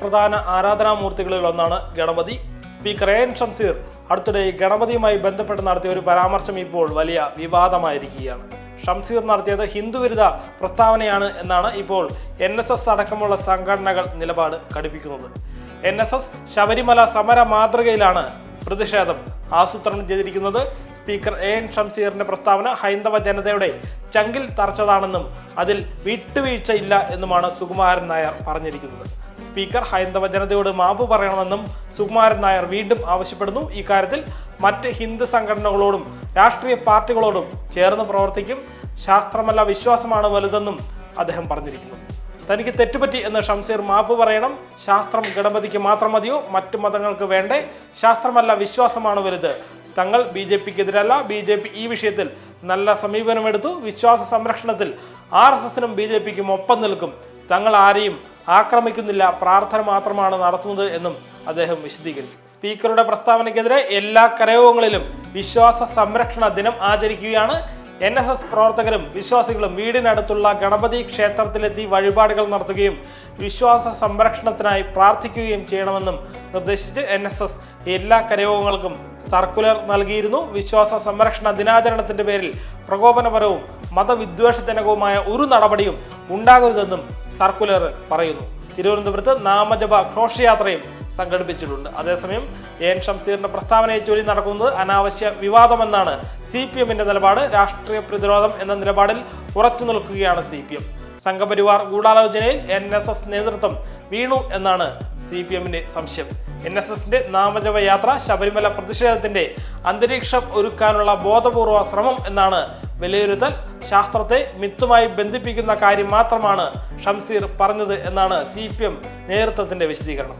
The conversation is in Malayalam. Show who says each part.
Speaker 1: പ്രധാന ആരാധനാമൂർത്തികളിൽ ഒന്നാണ് ഗണപതി. സ്പീക്കർ എൻ ഷംസീർ അടുത്തിടെ ഗണപതിയുമായി ബന്ധപ്പെട്ട് നടത്തിയ ഒരു പരാമർശം ഇപ്പോൾ വലിയ വിവാദമായിരിക്കുകയാണ്. ഷംസീർ നടത്തിയത് ഹിന്ദുവിരുദ്ധ പ്രസ്താവനയാണ് എന്നാണ് ഇപ്പോൾ എൻ അടക്കമുള്ള സംഘടനകൾ നിലപാട് കടുപ്പിക്കുന്നത് എൻ എസ് എസ് ശബരിമല സമര മാതൃകയിലാണ് പ്രതിഷേധം ആസൂത്രണം ചെയ്തിരിക്കുന്നത്. സ്പീക്കർ എ എൻ ഷംസീറിന്റെ പ്രസ്താവന ഹൈന്ദവ ജനതയുടെ ചങ്കിൽ തറച്ചതാണെന്നും അതിൽ വിട്ടുവീഴ്ച ഇല്ല എന്നുമാണ് സുകുമാരൻ നായർ പറഞ്ഞിരിക്കുന്നത്. സ്പീക്കർ ഹൈന്ദവ ജനതയോട് മാപ്പ് പറയണമെന്നും സുകുമാരൻ നായർ വീണ്ടും ആവശ്യപ്പെടുന്നു. ഇക്കാര്യത്തിൽ മറ്റ് ഹിന്ദു സംഘടനകളോടും രാഷ്ട്രീയ പാർട്ടികളോടും ചേർന്ന് പ്രവർത്തിക്കും. ശാസ്ത്രമല്ല വിശ്വാസമാണ് വലുതെന്നും അദ്ദേഹം പറഞ്ഞിരിക്കുന്നു. തനിക്ക് തെറ്റുപറ്റി എന്ന് ഷംസീർ മാപ്പ് പറയണം. ശാസ്ത്രം ഗണപതിക്ക് മാത്രം മതിയോ? മറ്റു മതങ്ങൾക്ക് വേണ്ടേ? ശാസ്ത്രമല്ല വിശ്വാസമാണ് വലുത്. തങ്ങൾ ബി ജെ പിക്ക് എതിരല്ല ബി ജെ പി ഈ വിഷയത്തിൽ നല്ല സമീപനമെടുത്തു. വിശ്വാസ സംരക്ഷണത്തിൽ ആർ എസ് എസിനും ബി ജെ പിക്കും ഒപ്പം നിൽക്കും. തങ്ങൾ ആരെയും ആക്രമിക്കുന്നില്ല പ്രാർത്ഥന മാത്രമാണ് നടത്തുന്നത് എന്നും അദ്ദേഹം വിശദീകരിച്ചു. സ്പീക്കറുടെ പ്രസ്താവനയ്ക്കെതിരെ എല്ലാ കരയോഗങ്ങളിലും വിശ്വാസ സംരക്ഷണ ദിനം ആചരിക്കുകയാണ്. എൻ എസ് എസ് പ്രവർത്തകരും വിശ്വാസികളും വീടിനടുത്തുള്ള ഗണപതി ക്ഷേത്രത്തിലെത്തി വഴിപാടുകൾ നടത്തുകയും വിശ്വാസ സംരക്ഷണത്തിനായി പ്രാർത്ഥിക്കുകയും ചെയ്യണമെന്നും നിർദ്ദേശിച്ച് എൻ എസ് എസ് എല്ലാ കരയോഗങ്ങൾക്കും സർക്കുലർ നൽകിയിരുന്നു. വിശ്വാസ സംരക്ഷണ ദിനാചരണത്തിന്റെ പേരിൽ പ്രകോപനപരവും മതവിദ്വേഷജനകവുമായ ഒരു നടപടിയും ഉണ്ടാകരുതെന്നും സർക്കുലർ പറയുന്നു. തിരുവനന്തപുരത്ത് നാമജപ ഘോഷയാത്രയും സംഘടിപ്പിച്ചിട്ടുണ്ട്. അതേസമയം എൻ ഷംസീറിന്റെ പ്രസ്താവനയെ ചൊല്ലി നടക്കുന്നത് അനാവശ്യ വിവാദമെന്നാണ് സി പി എമ്മിന്റെ നിലപാട്. രാഷ്ട്രീയ പ്രതിരോധം എന്ന നിലപാടിൽ ഉറച്ചു നിൽക്കുകയാണ് സി പി എം സംഘപരിവാർ ഗൂഢാലോചനയിൽ എൻ എസ് എസ് നേതൃത്വം വീണു എന്നാണ് സി പി എമ്മിന്റെ സംശയം. എൻ എസ് എസിന്റെ നാമജപ യാത്ര ശബരിമല പ്രതിഷേധത്തിന്റെ അന്തരീക്ഷം ഒരുക്കാനുള്ള ബോധപൂർവ ശ്രമം എന്നാണ് വിലയിരുത്തൽ ശാസ്ത്രത്തെ മിത്തുമായി ബന്ധിപ്പിക്കുന്ന കാര്യം മാത്രമാണ് ഷംസീർ പറഞ്ഞത് എന്നാണ് സി പി എം നേതൃത്വത്തിന്റെ വിശദീകരണം.